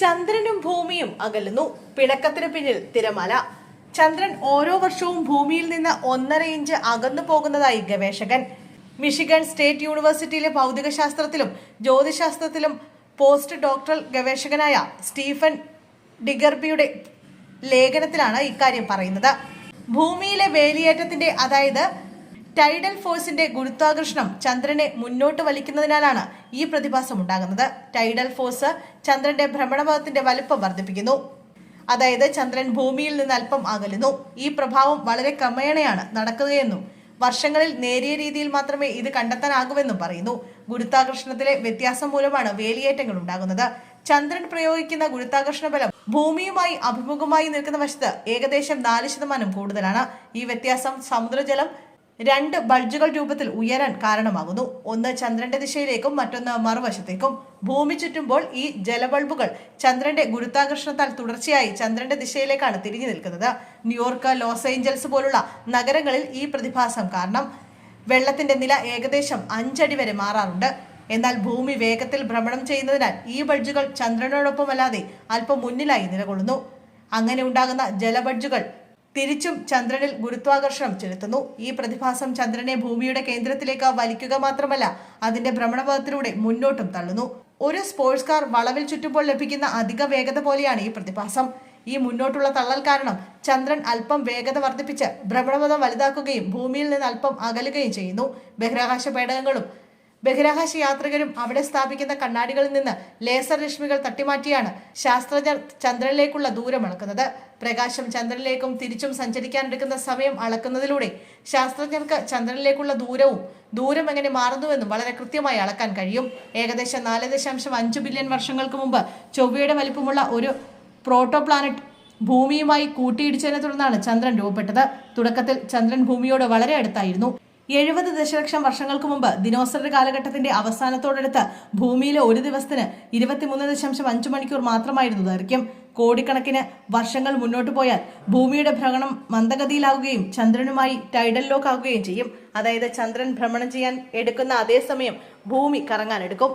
ചന്ദ്രനും ഭൂമിയും അകലുന്നു. പിണക്കത്തിന് പിന്നിൽ തിരമല. ചന്ദ്രൻ ഓരോ വർഷവും ഭൂമിയിൽ നിന്ന് ഒന്നര ഇഞ്ച് അകന്നു പോകുന്നതായി ഗവേഷകൻ. മിഷിഗൺ സ്റ്റേറ്റ് യൂണിവേഴ്സിറ്റിയിലെ ഭൗതികശാസ്ത്രത്തിലും ജ്യോതിശാസ്ത്രത്തിലും പോസ്റ്റ് ഡോക്ടറൽ ഗവേഷകനായ സ്റ്റീഫൻ ഡിഗർബിയുടെ ലേഖനത്തിലാണ് ഇക്കാര്യം പറയുന്നത്. ഭൂമിയിലെ വേലിയേറ്റത്തിന്റെ അതായത് ടൈഡൽ ഫോഴ്സിന്റെ ഗുരുത്വാകർഷണം ചന്ദ്രനെ മുന്നോട്ട് വലിക്കുന്നതിനാലാണ് ഈ പ്രതിഭാസം ഉണ്ടാകുന്നത്. ടൈഡൽ ഫോഴ്സ് ചന്ദ്രന്റെ ഭ്രമണപഥത്തിന്റെ വലുപ്പം വർദ്ധിപ്പിക്കുന്നു. അതായത് ചന്ദ്രൻ ഭൂമിയിൽ നിന്ന് അല്പം അകലുന്നു. ഈ പ്രഭാവം വളരെ ക്രമേണയാണ് നടക്കുകയെന്നും വർഷങ്ങളിൽ നേരിയ രീതിയിൽ മാത്രമേ ഇത് കണ്ടെത്താനാകുമെന്നും പറയുന്നു. ഗുരുത്വാകർഷണത്തിലെ വ്യത്യാസം മൂലമാണ് വേലിയേറ്റങ്ങൾ ഉണ്ടാകുന്നത്. ചന്ദ്രൻ പ്രയോഗിക്കുന്ന ഗുരുത്വാകർഷണ ബലം ഭൂമിയുമായി അഭിമുഖമായി നിൽക്കുന്ന വശത്ത് ഏകദേശം നാല് ശതമാനം കൂടുതലാണ്. ഈ വ്യത്യാസം സമുദ്രജലം രണ്ട് ബൾജുകൾ രൂപത്തിൽ ഉയരാൻ കാരണമാകുന്നു. ഒന്ന് ചന്ദ്രന്റെ ദിശയിലേക്കും മറ്റൊന്ന് മറുവശത്തേക്കും. ഭൂമി ചുറ്റുമ്പോൾ ഈ ജലബൾബുകൾ ചന്ദ്രന്റെ ഗുരുത്വാകർഷണത്താൽ തുടർച്ചയായി ചന്ദ്രന്റെ ദിശയിലേക്കാണ് തിരിഞ്ഞു നിൽക്കുന്നത്. ന്യൂയോർക്ക് ലോസ് ഏഞ്ചൽസ് പോലുള്ള നഗരങ്ങളിൽ ഈ പ്രതിഭാസം കാരണം വെള്ളത്തിന്റെ നില ഏകദേശം അഞ്ചടി വരെ മാറാറുണ്ട്. എന്നാൽ ഭൂമി വേഗത്തിൽ ഭ്രമണം ചെയ്യുന്നതിനാൽ ഈ ബൾജുകൾ ചന്ദ്രനോടൊപ്പമല്ലാതെ അല്പം മുന്നിലായി നിലകൊള്ളുന്നു. അങ്ങനെ ഉണ്ടാകുന്ന ജലബഡ്ജുകൾ തിരിച്ചും ചന്ദ്രനിൽ ഗുരുത്വാകർഷണം ചെലുത്തുന്നു. ഈ പ്രതിഭാസം ചന്ദ്രനെ ഭൂമിയുടെ കേന്ദ്രത്തിലേക്ക് വലിക്കുക മാത്രമല്ല അതിന്റെ ഭ്രമണപഥത്തിലൂടെ മുന്നോട്ടും തള്ളുന്നു. ഒരു സ്പോർട്സ് കാർ വളവിൽ ചുറ്റുമ്പോൾ ലഭിക്കുന്ന അധിക വേഗത പോലെയാണ് ഈ പ്രതിഭാസം. ഈ മുന്നോട്ടുള്ള തള്ളൽ കാരണം ചന്ദ്രൻ അല്പം വേഗത വർദ്ധിപ്പിച്ച് ഭ്രമണപഥം വലുതാക്കുകയും ഭൂമിയിൽ നിന്ന് അല്പം അകലുകയും ചെയ്യുന്നു. ബഹിരാകാശ പേടകങ്ങളും ബഹിരാകാശ യാത്രികരും അവിടെ സ്ഥാപിക്കുന്ന കണ്ണാടികളിൽ നിന്ന് ലേസർ രശ്മികൾ തട്ടിമാറ്റിയാണ് ശാസ്ത്രജ്ഞർ ചന്ദ്രനിലേക്കുള്ള ദൂരം അളക്കുന്നത്. പ്രകാശം ചന്ദ്രനിലേക്കും തിരിച്ചും സഞ്ചരിക്കാനെടുക്കുന്ന സമയം അളക്കുന്നതിലൂടെ ശാസ്ത്രജ്ഞർക്ക് ചന്ദ്രനിലേക്കുള്ള ദൂരവും ദൂരം എങ്ങനെ മാറുന്നുവെന്നും വളരെ കൃത്യമായി അളക്കാൻ കഴിയും. ഏകദേശം നാല് ദശാംശം അഞ്ച് ബില്യൺ വർഷങ്ങൾക്ക് മുമ്പ് ചൊവ്വയുടെ വലിപ്പമുള്ള ഒരു പ്രോട്ടോ പ്ലാനറ്റ് ഭൂമിയുമായി കൂട്ടിയിടിച്ചതിനെ തുടർന്നാണ് ചന്ദ്രൻ രൂപപ്പെട്ടത്. തുടക്കത്തിൽ ചന്ദ്രൻ ഭൂമിയോട് വളരെ അടുത്തായിരുന്നു. എഴുപത് ദശലക്ഷം വർഷങ്ങൾക്ക് മുമ്പ് ദിനോസർ കാലഘട്ടത്തിന്റെ അവസാനത്തോടടുത്ത് ഭൂമിയിലെ ഒരു ദിവസത്തിന് ഇരുപത്തിമൂന്ന് ദശാംശം അഞ്ച് മണിക്കൂർ മാത്രമായിരുന്നു ദൈർഘ്യം കോടിക്കണക്കിന് വർഷങ്ങൾ മുന്നോട്ട് പോയാൽ ഭൂമിയുടെ ഭ്രമണം മന്ദഗതിയിലാകുകയും ചന്ദ്രനുമായി ടൈഡൽ ലോക്ക് ആകുകയും ചെയ്യും. അതായത് ചന്ദ്രൻ ഭ്രമണം ചെയ്യാൻ എടുക്കുന്ന അതേ സമയം ഭൂമി കറങ്ങാൻ എടുക്കും.